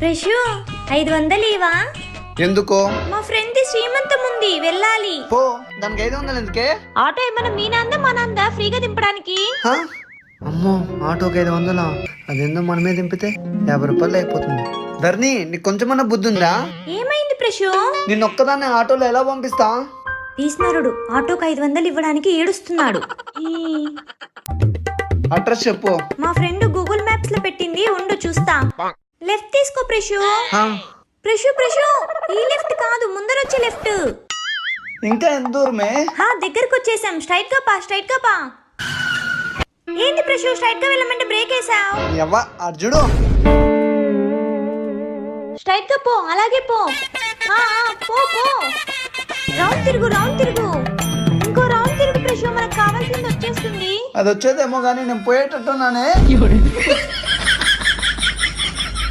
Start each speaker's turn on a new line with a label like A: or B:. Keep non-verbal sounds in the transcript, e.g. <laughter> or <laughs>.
A: ప్రశు ఐదు వందలు ఇవా
B: ఎందుకో?
A: మా ఫ్రెండ్ శ్రీమంతం ఉంది వెళ్ళాలి.
B: పో. దానికి ఐదు వందలు ఎందుకే?
A: ఆటో ఏమన్నా మీ నాందా మా నాందా ఫ్రీగా దింపడానికి?
B: హా? అమ్మో ఆటోకి ఐదు వందలా? అదేందో మనమే దింపితే యాభై రూపాయలు అయిపోతుంది. ధరణి నీకు కొంచెమన్నా బుద్ధి ఉందా
A: ఏమైంది ప్రశు
B: నిన్న ఒక్కదాన్ని ఆటోలో ఎలా పంపిస్తా?
A: తీసినారుడు ఆటోకి ఐదు వందలు ఇవ్వడానికి ఏడుస్తున్నాడు. <laughs> ఈ,
B: అడ్రస్ చెప్పు.
A: మా ఫ్రెండ్ గూగుల్ మ్యాప్స్లో పెట్టింది ఉండు చూస్తా. లెఫ్ట్ తీసుకో ప్రశు
B: హా,
A: ప్రశు ప్రశు ఈ లెఫ్ట్ కాదు ముందర వచ్చే లెఫ్ట్.
B: ఇంకా ఎంత దూరమే
A: హా దగ్గరకు వచ్చేసాం స్ట్రైట్గా పా స్ట్రైట్గా పా. ఏంది ప్రశు స్ట్రైట్గా వెళ్ళమంటే బ్రేక్ వేసావు?
B: ఎవ్వ అర్జుడు.
A: స్ట్రైట్గా పో అలాగే పో. ఆ, ఆ, పో పో. రౌండ్ తిరుగు రౌండ్ తిరుగు. ఇంకో రౌండ్ తిరుగు ప్రశు మనకు కావాల్సింది వచ్చేస్తుంది.
B: అది వచ్చేదేమో కానీ నేను పోయేటట్టున్నానే.